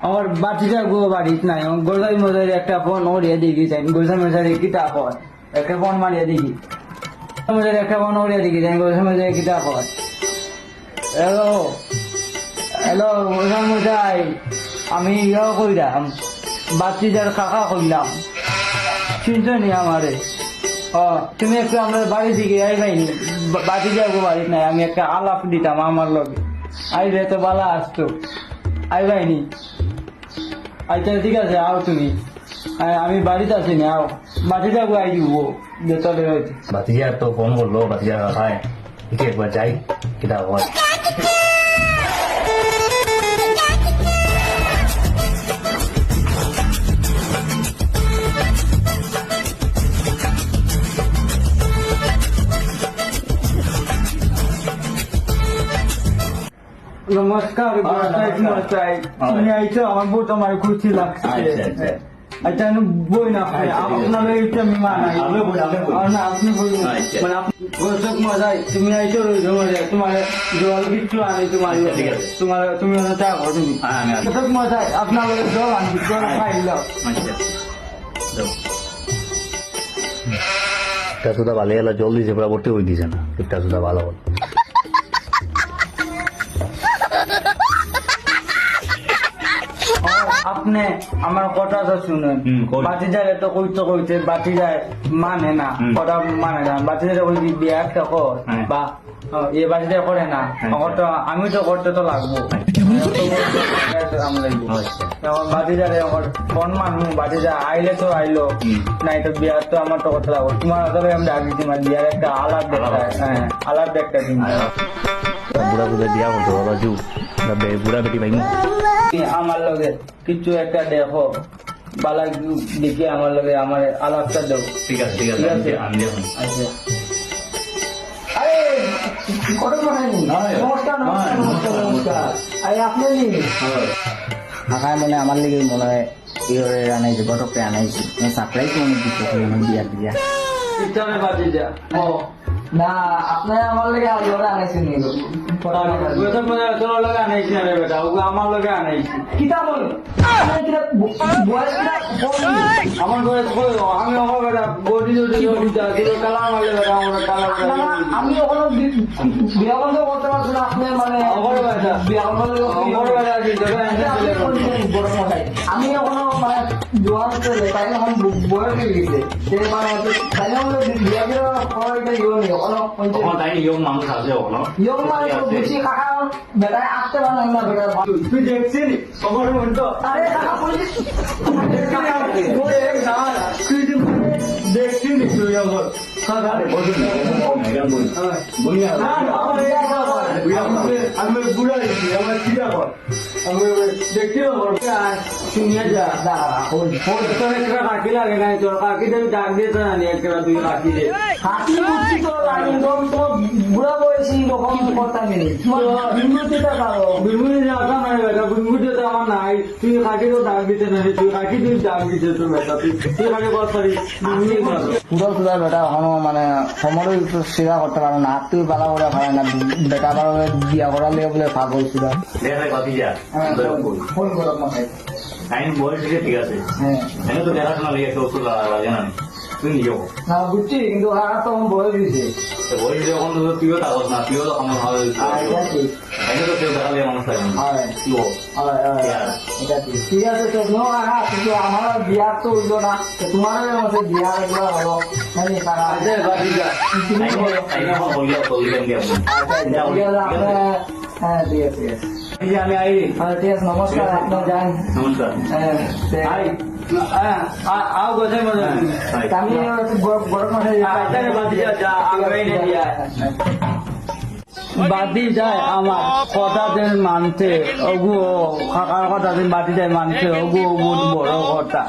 আমার বাচ্চাটা গো বাড়িত নাই গোলগাই মজারে একটা ফোন ওরিয়া দেখি যাই গোলসা মজারে কিতা ফোন একটা ফোন মারিয়া দেখি মজারে একটা ফোন ওরিয়া দেখি যাই গোলসা মজারে কিতা ফোন হ্যালো হ্যালো গোলসা মজাই আমি ইয়া কইরাম বাচ্চাটার কাকা কইলাম চিনছো নি আমারে ও তুমি একটু আমার বাড়ি দিকে আইবাইনি বাতি যাব বাড়ি নাই আমি একটা আলাপ দিতাম আমার লগে আইবে তো বালা আসতো আইবাইনি আচ্ছা ঠিক আছে, আও তুমি। আ- আমি বাড়িতে আছি না, আও। বাতি যাব আই দিব যেতলে হয়েছে বাতিজা তো ফোন করল বাতিজা খায়। ঠিক একবার যাই, কিতা হয়। নমস্কার মশাই তুমি আইছো আমার বউ তোমার খুশি লাগছে। আচ্ছা, আমি বই না ঠিক আছে। আপনার এইটা আমি মানাই। আমি বই, আমি বই। আর না আপনি বই। মানে আপনি মশাই তুমি আইছো রইছো তোমার জল কিচ্ছু আনি তোমার ঠিক আছে। তোমার তুমি চা করো তুমি। হ্যাঁ, আমি আসব। গোসক মশাই আপনার জল আনি জল খাইল টা সুদা ভালো এলা জল দিছে পুরা ভর্তি হয়ে দিছে না। টা সুদা ভালো হল। আপনি আমার কথাটা শুনেন। হুম, কই। বাতি যায় তো কইতে কইতে বাতি যায় মানে না কথা মানে না। যায় কই বিয়ে একটা কর হ্যাঁ। বা এ বাতি যায় করে না। তো আমি তো করতে তো লাগবো। আমার ফোন বাতি যায় আইলে তো আইলো নাই তো বিয়ার তো আমার তো কথা লাগবো। তোমার তবে আমি ডাকি তোমার বিয়ার একটা আলাপ দেখতে হ্যাঁ আলাপ দেখতে তুমি। বুড়া বুড়া দিয়া হতো বাবা বুড়া বেটি পাইমু আমার লগে কিছু একটা দেখো বালা দেখে আমার লগে আমার আলাপটা দেও। ঠিক আছে ঠিক আছে, আমি- দেখুন আচ্ছা। নমস্কার নমস্কার হ্যাঁ, মানে মাখায় মনে আমার লিগে মনে হয় ইয়ে আনাইছে গটকে আনাইছে। সারপ্রাইজ মনে দিতে বিয়া দিয়া। ইচ্ছারে যা ও। না আপনার আমার লিগে আর আনাইছে নি বেতন মানে তোর লগে আনাইছি না বেটা ওকে আমার লগে আনাইছি। কিতা বল? আমার ঘরে কই আমি বেটা বডি জডি জডি যা দিল কালা মারলে বেটা আমার কালা আমি ওখানে বিয়া বন্ধ করতে পারছি না আপনি মানে আমার বেটা বিয়া বন্ধ আমার বেটা কি বড় মশাই আমি এখনও মানে জোয়ান ছেলে তাই এখন বয়স হয়ে গেছে। যে মানে তাই না বিয়া বিয়া করার ইয়ে নেই। অলপ তখন তাই ইয়ং মানুষ আছে ওখানে ইয়ং মানে তো বেশি কাকা বেটায় আসতে পারে না বেটা তুই দেখছিস আমার মন আরে কাকা পুলিশ দেখছি নি তুই আমার আমি আমার কর আমি দেখছি শুনিয়া যা একটা কাকি লাগে না তোর কাকি দেবী ডাক দিয়ে তো জানি একটা তুই কাকি দে হাতি মুক্তি তো লাগে তো তো বুড়া বয়সী কথা নেই। বিমূর্তিটা কারও? যে আসা নাই বেটা বিলমুনি তো আমার নাই। তুই কাকি তো ডাক দিতে না তুই কাকি তুই ডাক দিতে তুই বেটা তুই তুই কাকি পারি পুরো পুরো বেটা এখনও মানে সময় স্বীকার করতে পারে না। হাত তুই বালা করে পারে না বেটা বারো বিয়া করার লেগে বলে পাগল ছিল দেখা ভাতিজা ফোন করো মশাই টাইম বয়স থেকে ঠিক আছে। হ্যাঁ। তো দেখাশোনা লেগে একটা ওষুধ লাগে না। তুই নিজেও না বুঝছি কিন্তু কাকা তো আমার বয়স দিয়েছে। বয়স যখন তো তুইও থাকস না তুইও তো আমার ভালো আর এটা ঠিক। এনে তো কেউ দেখালে মানুষ থাকে না। হয় বল? ঠিক। আছে তো নো কিন্তু আমার হইল না তোমার এগুলো হলো বাকি যা হ্যাঁ ঠিক আছে ঠিক আছে। আমি আই। হ্যাঁ ঠিক আছে নমস্কার আপনার যান নমস্কার। হ্যাঁ হ্যাঁ রে বাদি যায় আমার কথা মানছে অগু কাকার কথা বাদি যায় মানতে অগু বহুত বড় কথা।